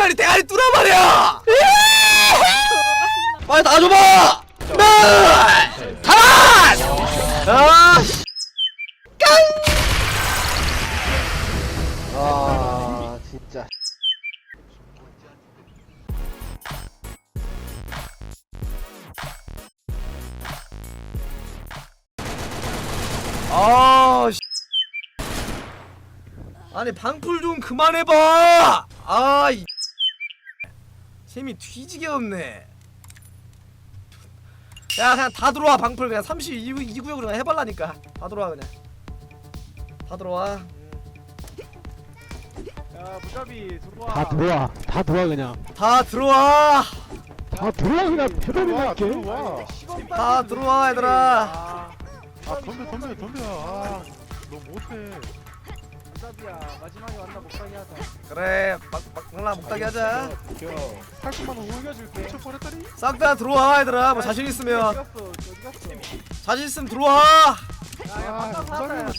분명히 대가리 뚫어버려 빨리 놔줘봐 네 가만 아 씨. 아 진짜 아, 씨. 아니 방풀 좀 그만해봐. 아, 이. 재미 뒤지게 없네. 야 그냥 다 들어와 방풀. 그냥 32 구역으로 그냥 해발라니까. 다 들어와 그냥. 다 들어와. 야 무자비 들어와. 다 들어와. 다 들어와 그냥. 다 들어와. 다 들어와 그냥. 패러리 들어와 할게. 들어와. 다 들어와 얘들아. 아. 아 덤벼 덤벼 덤벼. 아너 못해 무자비야 마지막에 만나 목사기 하자 그래 막막라 목다기 하자. 살짝만 옮겨줄게 훔쳐버렸다니 싹 다 들어와 얘들아. 뭐 자신 어디 있으면 갔어 어디 갔어 자신 있으면 들어와. 야야 만나서 하자 야.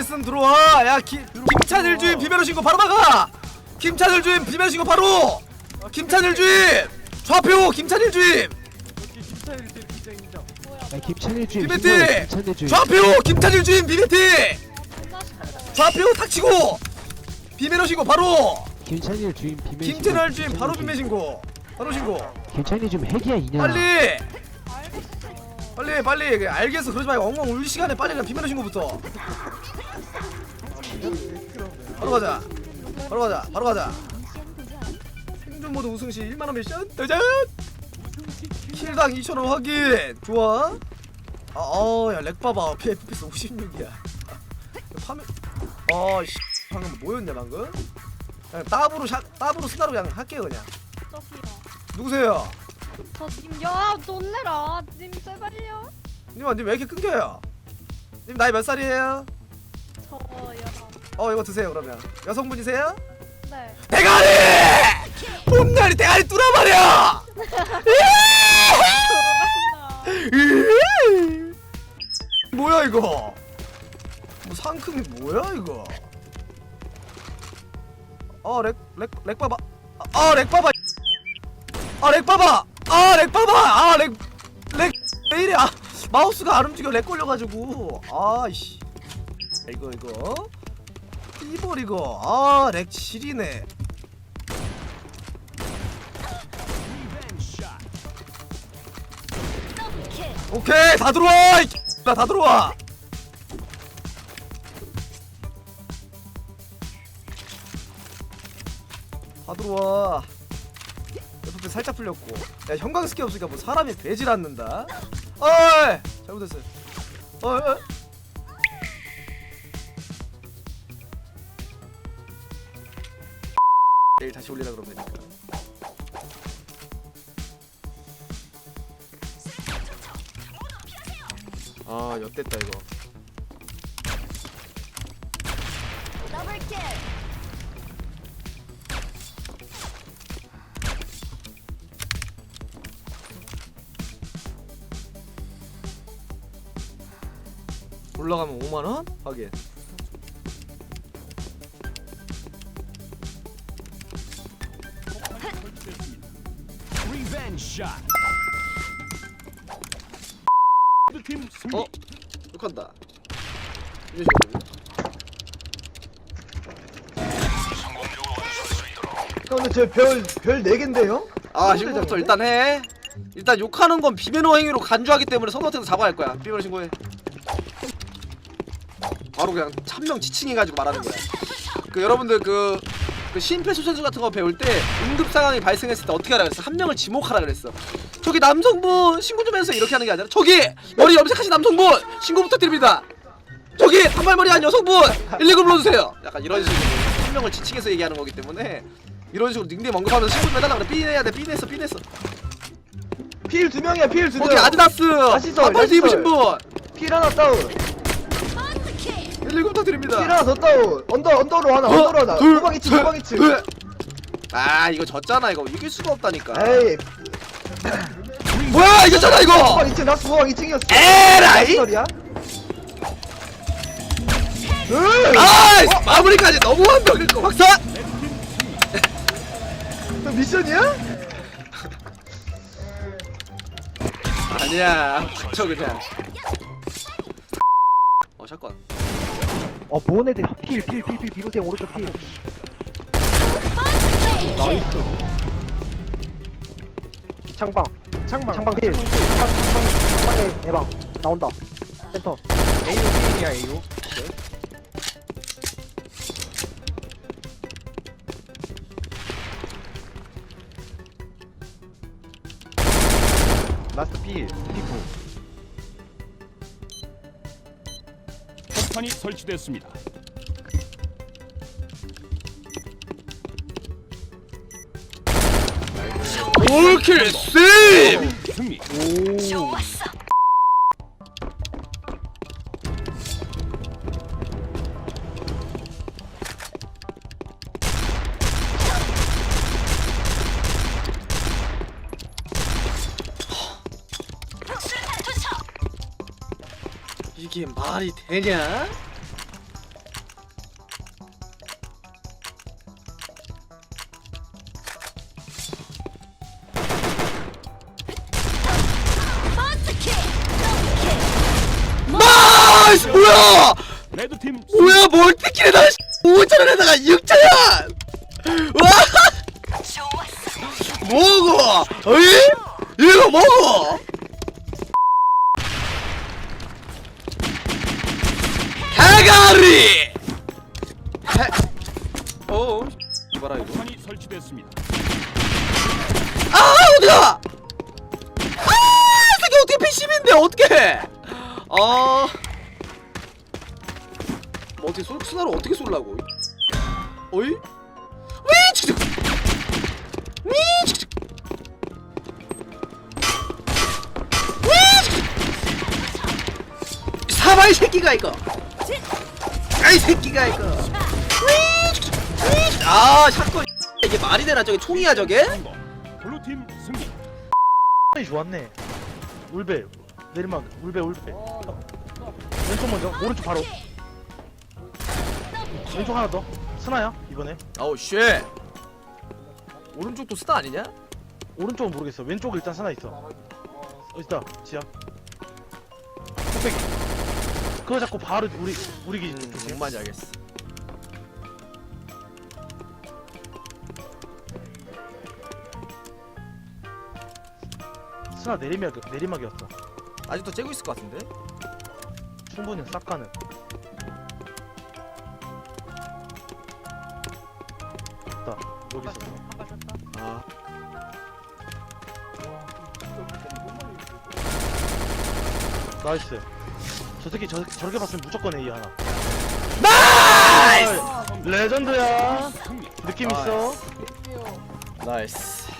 있으면 들어와. 야 기, 김찬일 주임 비매로 신고 바로 나가. 김찬일 주임 비매로 신고 바로. 김찬일 주임 좌표 김찬일 주임 여기 김차일 때 진짜 인정 야 김찬일 주임 김찬일 주임 좌표 김찬일 주임 비매티 좌표 탁 치고 비매로 신고 바로. 김찬일 주임 비메 김찬일 주임 바로 비매 신고. 바로 신고. 김찬일 주임 핵이야 이냐 빨리. 빨리 빨리 그 알겠어 그러지 말고 엉엉 울 시간에 빨리 그냥 비매로 신고부터. 바로 가자. 바로 가자. 바로 가자. 생존 모드 우승 시 1만 원 미션 도전. 킬당 2천 원 확인. 좋아. 아, 어, 야, 렉 봐봐. PFPS 56이야. 파면, 어, 씨, 방금 뭐였냐 방금? 그냥 따브로 샷, 따브로 스나로 그냥 할게요 그냥. 누구세요? 저님 야 놀래라 님 제발요 님아, 님왜 이렇게 끊겨요? 님 나이 몇 살이에요? 저 여러 어, 이거 드세요 그러면. 여성분이세요? 네 대가리! 봄날이 대가리 뚫어버려! 뭐야 이거? 뭐 상큼이 뭐야 이거? 아렉렉렉 봐봐. 아렉 봐봐. 아렉 봐봐. 아렉 봐봐. 아렉렉 왜 이래? 아 마우스가 안 움직여 렉 걸려가지고. 아이씨. 이거 이거. 이볼 이거. 아렉 지리네. 오케이 다 들어와 나 다 들어와 들어와 옆에 살짝 풀렸고. 야 형광 스키 없으니까 뭐 사람이 배질 않는다. 어이! 잘못했어요. 어이 어이. 내일 다시 올리라 그러면 되니까. 아 엿됐다 이거 올라가면 5만 원? 하긴 팀 승리 어? 욕한다. 이런 식으로 근데 저별별 4 개인데요? 아 지금부터 일단 해. 일단 욕하는 건 비매너 행위로 간주하기 때문에 선호한테도 사과할 거야. 비매너 신고해 바로 그냥 천명 지칭해가지고 말하는 거야. 그 여러분들 그, 그 심폐소생술 같은 거 배울 때 응급 상황이 발생했을 때 어떻게 하라 그랬어? 한 명을 지목하라 그랬어. 저기 남성분 신고 좀 해주세요. 이렇게 하는 게 아니라. 저기 머리 염색하신 남성분 신고 부탁드립니다. 저기 단발머리한 여성분 119 불러주세요. 약간 이런 식으로 한 명을 지칭해서 얘기하는 거기 때문에 이런 식으로 닉네임 언급하면서 신고 좀 해달라 그래. 삐내야 돼. 삐냈어. 삐냈어. 필 두 명이야. 필두 명. 거기 아디다스. 썰, 반팔 입으신 분. 필 하나 다운. 119 부탁드립니다 필 하나 더 다운. 언더 언더로 하나. 어, 언더로 하나. 둘, 도방 2층 셋, 도방 2층. 넷. 아 이거 졌잖아 이거 이길 수가 없다니까 에이 뭐야 이겼잖아 이거 도방 2층 라스 도방 2층이었어. 에라이 소리야? 아 마무리까지 너무 완벽했고 박사 미션이야? 아니야 닥쳐 그냥 어 샷건 어 보온 애들 필필필필 비보생 오른쪽 필. 나이스. 창방. 창방. 창방 필. 창방 창방 창방에 대방 나온다. 센터. AO 필이야 AO. 라스트 필. 피구 폭탄이 설치됐습니다. 올킬 쌤 승리. 이게 말이 되냐? 나이스 뭐야? 레드팀 뭐야 멀티킬에다 5천원에다가 6천원! 와! 뭐고? 어이? 이거 뭐고 해가리! 해 어? 봐라 이거. 폭탄이 설치됐습니다. 아 어디가? 아 이게 어떻게 패심인데 어떻게 아. 뭐 어떻게 쏠 수나로 어떻게 쏠라고? 어이? 왜 치직 왜 치직 사바이 새끼가 이거 아이 새끼가 이거. 아 샷건. 이게 말이 되나 저게? 총이야 저게. 블루팀 승리. 이 좋았네. 울베. 내리막 울베 울베. 왼쪽 먼저. 오른쪽 바로. 왼쪽 하나 더. 스나야 이번에. 아우 쉣. 오른쪽도 스타 아니냐? 오른쪽은 모르겠어. 왼쪽 일단 스나 있어. 어 있다. 뚝배기 그거 잡고 바로 우리 우리 기지 쪽 조심 정말 알겠어. 스나 내리막 내리막이었어. 아직도 째고 있을 것 같은데? 충분히 싹 가는. 있다. 여기 있었어. 아. 나이스 저 새끼 저, 저렇게 봤으면 무조건 A 하나. 나이스! 레전드야. 승리. 느낌 있어? 나이스.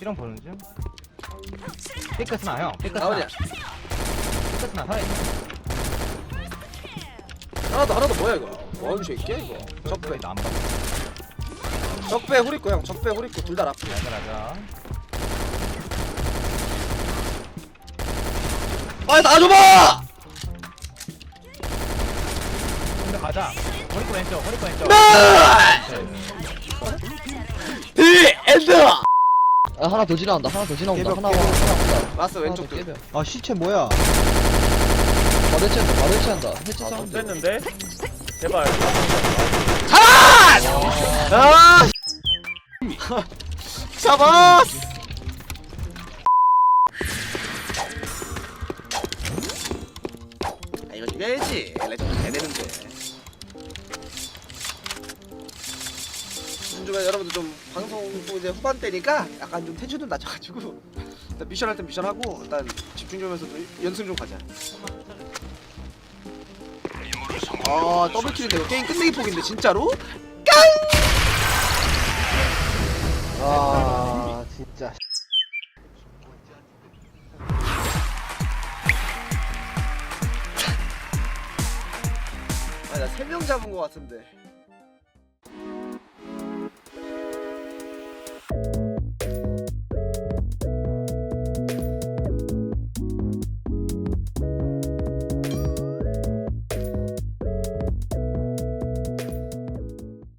이런 보는 중. 삐끗나 형. 나오냐? 삐끗나 살아있네. 하나도 하나도 뭐야 이거? 뭔 새끼야 이거? 적배. 안 봐. 적배 후리코 형. 적배 후리코 둘다 라프 가자 가자. 아이 놔줘봐! 근데 가자. 허리코 왼쪽. 허리코 왼쪽. 디 엔드! 아 하나 더 지나온다 하나 더 지나온다 하나 와 개벽. 하나 온다 라스 왼쪽 더둘 깨벽. 아 시체 뭐야 바로 해체한다 바로 해체한다 해체 사운드 됐는데? 제발. 아! 잡았어! 아 이거 죽여야지. 레전드 잘 되는데 요즘에 여러분들 좀 방송 또 이제 후반대니까 약간 좀 텐션 좀 낮춰가지고 일단 미션 할 땐 미션 하고 일단 집중 좀 해서 좀 연습 좀 가자. 아 더블킬인데 이거 게임 끝내기 폭인데 진짜로? 아 아나 3명 잡은 거 같은데